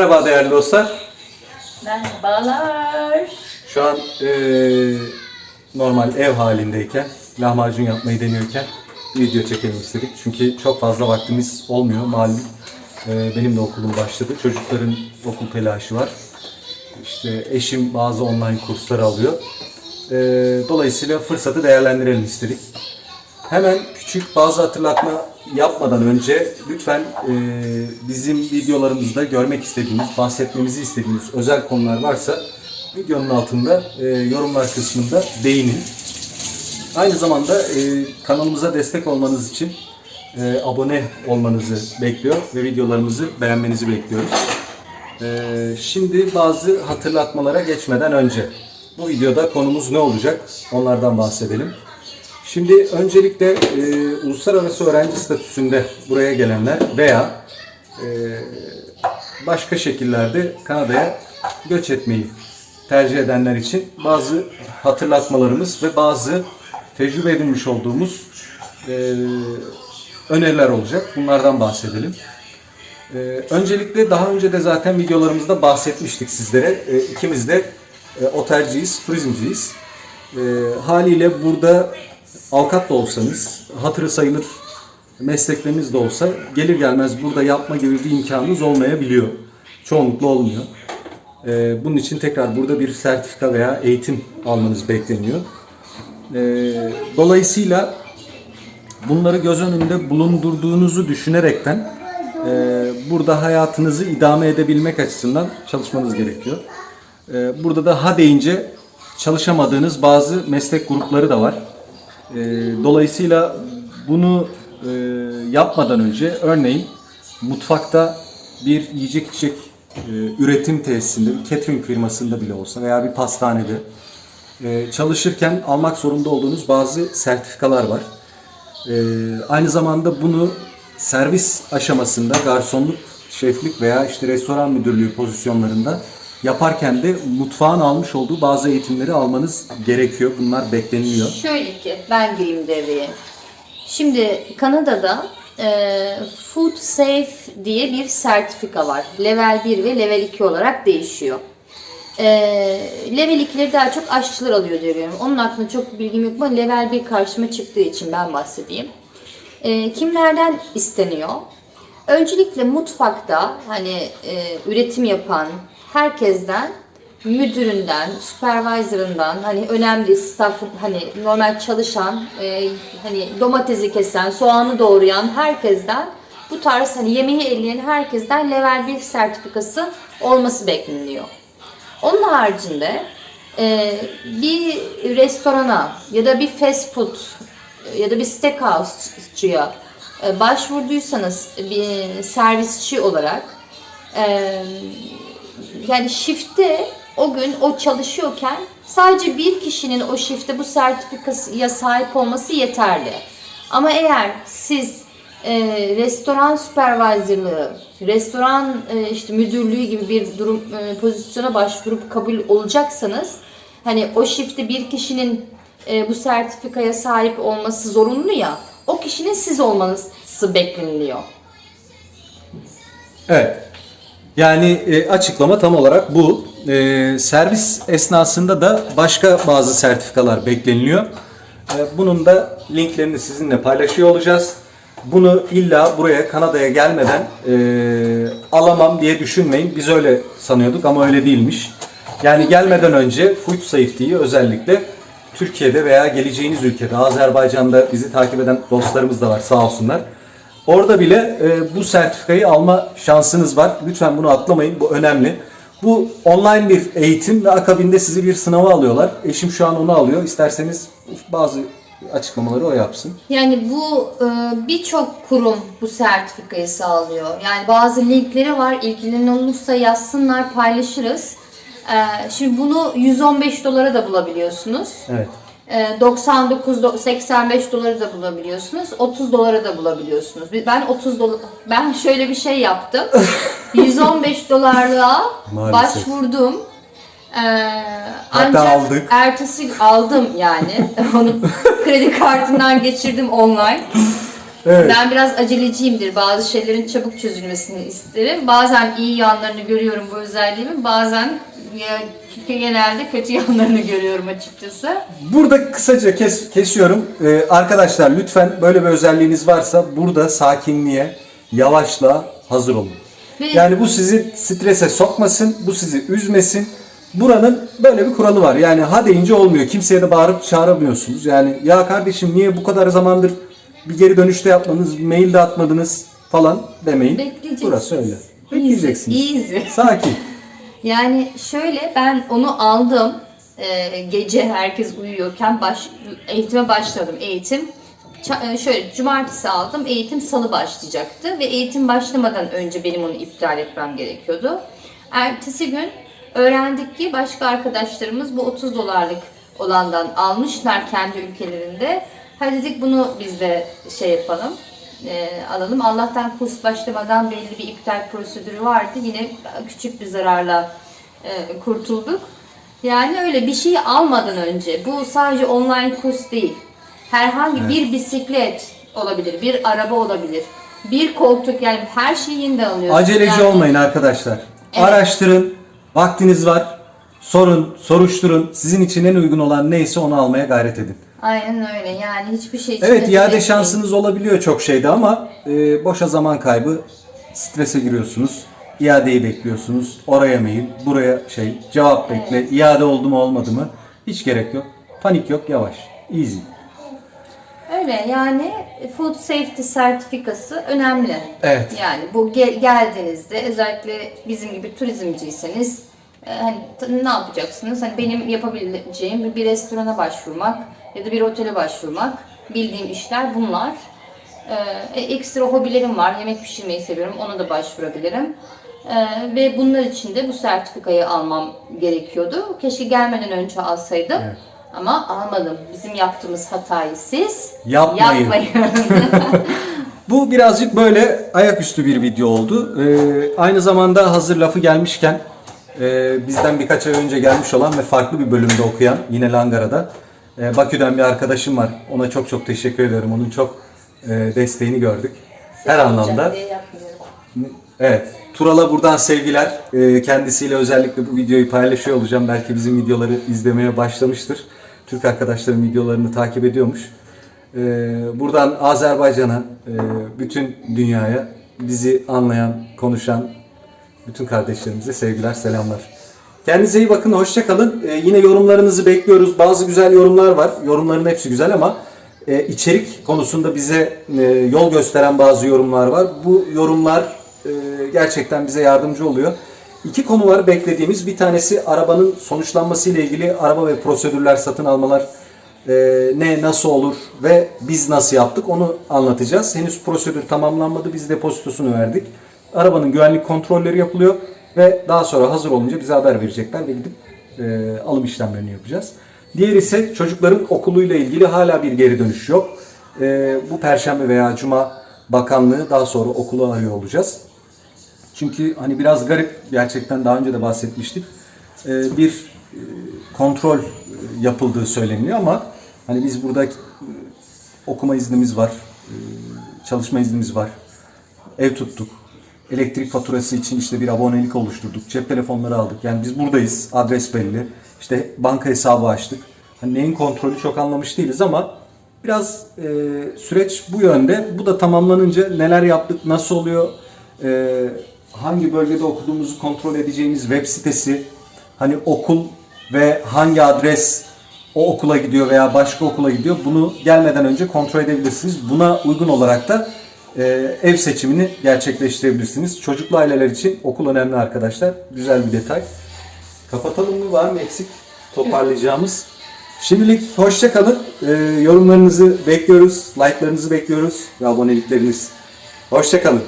Merhaba değerli dostlar. Merhabalar. Şu an eee, normal ev halindeyken, lahmacun yapmayı deniyorken video çekelim istedik. Çünkü çok fazla vaktimiz olmuyor malum. Eee, benim de okulum başladı. Çocukların okul telaşı var. İşte eşim bazı online kurslar alıyor. Eee, dolayısıyla fırsatı değerlendirelim istedik. Hemen küçük bazı hatırlatma yapmadan önce lütfen e, bizim videolarımızda görmek istediğiniz, bahsetmemizi istediğiniz özel konular varsa videonun altında e, yorumlar kısmında değinin. Aynı zamanda e, kanalımıza destek olmanız için e, abone olmanızı bekliyor ve videolarımızı beğenmenizi bekliyoruz. E, şimdi bazı hatırlatmalara geçmeden önce bu videoda konumuz ne olacak onlardan bahsedelim. Şimdi öncelikle e, uluslararası öğrenci statüsünde buraya gelenler veya e, başka şekillerde Kanada'ya göç etmeyi tercih edenler için bazı hatırlatmalarımız ve bazı tecrübe edinmiş olduğumuz e, öneriler olacak. Bunlardan bahsedelim. E, öncelikle daha önce de zaten videolarımızda bahsetmiştik sizlere. E, ikimiz de e, otelciyiz, turizmciyiz. E, haliyle burada avukat da olsanız, hatırı sayılır meslekleriniz de olsa gelir gelmez burada yapma gibi bir imkanınız olmayabiliyor. Çoğunlukla olmuyor. Ee, bunun için tekrar burada bir sertifika veya eğitim almanız bekleniyor. Ee, dolayısıyla bunları göz önünde bulundurduğunuzu düşünerekten e, burada hayatınızı idame edebilmek açısından çalışmanız gerekiyor. Ee, burada da ha deyince çalışamadığınız bazı meslek grupları da var. Ee, dolayısıyla bunu e, yapmadan önce örneğin mutfakta bir yiyecek içecek e, üretim tesisinde, bir catering firmasında bile olsa veya bir pastanede e, çalışırken almak zorunda olduğunuz bazı sertifikalar var. E, aynı zamanda bunu servis aşamasında garsonluk, şeflik veya işte restoran müdürlüğü pozisyonlarında yaparken de mutfağın almış olduğu bazı eğitimleri almanız gerekiyor. Bunlar bekleniliyor. Şöyle ki ben gireyim devreye. Şimdi Kanada'da e, Food Safe diye bir sertifika var. Level 1 ve Level 2 olarak değişiyor. E, level 2'leri daha çok aşçılar alıyor diyorum. Onun hakkında çok bilgim yok ama Level 1 karşıma çıktığı için ben bahsedeyim. E, kimlerden isteniyor? Öncelikle mutfakta hani e, üretim yapan herkesten müdüründen, supervisor'ından hani önemli staff hani normal çalışan e, hani domatesi kesen, soğanı doğrayan herkesten bu tarz hani yemeği elleyen herkesten level 1 sertifikası olması bekleniyor. Onun haricinde e, bir restorana ya da bir fast food ya da bir steakhouse'cuya e, başvurduysanız bir servisçi olarak e, yani shift'te o gün o çalışıyorken sadece bir kişinin o shift'te bu sertifikaya sahip olması yeterli. Ama eğer siz e, restoran supervisorlığı, restoran e, işte müdürlüğü gibi bir durum e, pozisyona başvurup kabul olacaksanız hani o shift'te bir kişinin e, bu sertifikaya sahip olması zorunlu ya o kişinin siz olmanız bekleniliyor. Evet. Yani e, açıklama tam olarak bu. E, servis esnasında da başka bazı sertifikalar bekleniliyor. E, bunun da linklerini sizinle paylaşıyor olacağız. Bunu illa buraya Kanada'ya gelmeden e, alamam diye düşünmeyin. Biz öyle sanıyorduk ama öyle değilmiş. Yani gelmeden önce food safety'yi özellikle Türkiye'de veya geleceğiniz ülkede, Azerbaycan'da bizi takip eden dostlarımız da var sağ olsunlar. Orada bile e, bu sertifikayı alma şansınız var. Lütfen bunu atlamayın. Bu önemli. Bu online bir eğitim ve akabinde sizi bir sınava alıyorlar. Eşim şu an onu alıyor. İsterseniz bazı açıklamaları o yapsın. Yani bu e, birçok kurum bu sertifikayı sağlıyor. Yani bazı linkleri var. İlgilenen olursa yazsınlar, paylaşırız. E, Şimdi bunu 115 dolara da bulabiliyorsunuz. Evet. E, 99 do- 85 doları da bulabiliyorsunuz. 30 dolara da bulabiliyorsunuz. Ben 30 dolar ben şöyle bir şey yaptım. 115 dolarlığa Maalesef. başvurdum. Ee, Hatta ancak aldık. ertesi aldım yani. Onu kredi kartından geçirdim online. Evet. Ben biraz aceleciyimdir. Bazı şeylerin çabuk çözülmesini isterim. Bazen iyi yanlarını görüyorum bu özelliğimin. Bazen genelde kötü yanlarını görüyorum açıkçası. Burada kısaca kes, kesiyorum. Ee, arkadaşlar lütfen böyle bir özelliğiniz varsa burada sakinliğe, yavaşla hazır olun. Ve- Yani bu sizi strese sokmasın, bu sizi üzmesin. Buranın böyle bir kuralı var. Yani ha deyince olmuyor. Kimseye de bağırıp çağıramıyorsunuz. Yani ya kardeşim niye bu kadar zamandır bir geri dönüşte yapmadınız, mail de atmadınız falan demeyin. Burası öyle. Bekleyeceksiniz. Easy. Sakin. Yani şöyle ben onu aldım. Ee, gece herkes uyuyorken baş, eğitime başladım. Eğitim e, şöyle cumartesi aldım. Eğitim salı başlayacaktı ve eğitim başlamadan önce benim onu iptal etmem gerekiyordu. Ertesi gün öğrendik ki başka arkadaşlarımız bu 30 dolarlık olandan almışlar kendi ülkelerinde. Hadi dedik bunu biz de şey yapalım e, alalım. Allah'tan kurs başlamadan belli bir iptal prosedürü vardı. Yine küçük bir zararla e, kurtulduk. Yani öyle bir şey almadan önce bu sadece online kurs değil. Herhangi bir bisiklet olabilir, bir araba olabilir, bir koltuk yani her şeyi yeniden alıyorsun. Aceleci Yani- olmayın arkadaşlar. Evet. Araştırın, vaktiniz var. Sorun, soruşturun. Sizin için en uygun olan neyse onu almaya gayret edin. Aynen öyle yani hiçbir şey için Evet iade şansınız olabiliyor çok şeyde ama e, boşa zaman kaybı, strese giriyorsunuz. İadeyi bekliyorsunuz. Oraya mail, buraya şey, cevap bekle. İade oldu mu olmadı mı? Hiç gerek yok. Panik yok, yavaş. Easy. Öyle yani food safety sertifikası önemli. Evet. Yani bu ge- geldiğinizde özellikle bizim gibi turizmciyseniz e, hani t- ne yapacaksınız? Hani benim yapabileceğim bir restorana başvurmak ya da bir otele başvurmak. Bildiğim işler bunlar. Ee, e, ekstra hobilerim var. Yemek pişirmeyi seviyorum. Ona da başvurabilirim. Ee, ve bunlar için de bu sertifikayı almam gerekiyordu. Keşke gelmeden önce alsaydım. Evet. Ama almadım. Bizim yaptığımız hatayı siz Yapmayın. yapmayın. Bu birazcık böyle ayaküstü bir video oldu. Ee, aynı zamanda hazır lafı gelmişken e, bizden birkaç ay önce gelmiş olan ve farklı bir bölümde okuyan yine Langara'da e, Bakü'den bir arkadaşım var. Ona çok çok teşekkür ediyorum. Onun çok e, desteğini gördük. Her anlamda. Evet. Tural'a buradan sevgiler. Ee, kendisiyle özellikle bu videoyu paylaşıyor olacağım. Belki bizim videoları izlemeye başlamıştır. Türk arkadaşlarım videolarını takip ediyormuş. Ee, buradan Azerbaycan'a, e, bütün dünyaya bizi anlayan, konuşan bütün kardeşlerimize sevgiler, selamlar. Kendinize iyi bakın, hoşça kalın. Ee, yine yorumlarınızı bekliyoruz. Bazı güzel yorumlar var. Yorumların hepsi güzel ama e, içerik konusunda bize e, yol gösteren bazı yorumlar var. Bu yorumlar e, gerçekten bize yardımcı oluyor. İki konu var beklediğimiz. Bir tanesi arabanın sonuçlanması ile ilgili araba ve prosedürler, satın almalar e, ne, nasıl olur ve biz nasıl yaptık onu anlatacağız. Henüz prosedür tamamlanmadı. Biz depozitosunu verdik. Arabanın güvenlik kontrolleri yapılıyor ve daha sonra hazır olunca bize haber verecekler ve gidip e, alım işlemlerini yapacağız. Diğer ise çocukların okuluyla ilgili hala bir geri dönüş yok. E, bu perşembe veya cuma bakanlığı daha sonra okulu arıyor olacağız. Çünkü hani biraz garip gerçekten daha önce de bahsetmiştik. Ee, bir e, kontrol e, yapıldığı söyleniyor ama hani biz burada e, okuma iznimiz var, e, çalışma iznimiz var, ev tuttuk. Elektrik faturası için işte bir abonelik oluşturduk. Cep telefonları aldık. Yani biz buradayız. Adres belli. İşte banka hesabı açtık. Hani neyin kontrolü çok anlamış değiliz ama biraz e, süreç bu yönde. Bu da tamamlanınca neler yaptık, nasıl oluyor, e, hangi bölgede okuduğumuzu kontrol edeceğimiz web sitesi, hani okul ve hangi adres o okula gidiyor veya başka okula gidiyor bunu gelmeden önce kontrol edebilirsiniz. Buna uygun olarak da ev seçimini gerçekleştirebilirsiniz. Çocuklu aileler için okul önemli arkadaşlar. Güzel bir detay. Kapatalım mı? Var mı eksik toparlayacağımız? Şimdilik hoşça kalın. E, yorumlarınızı bekliyoruz. Like'larınızı bekliyoruz ve abonelikleriniz. Hoşça kalın.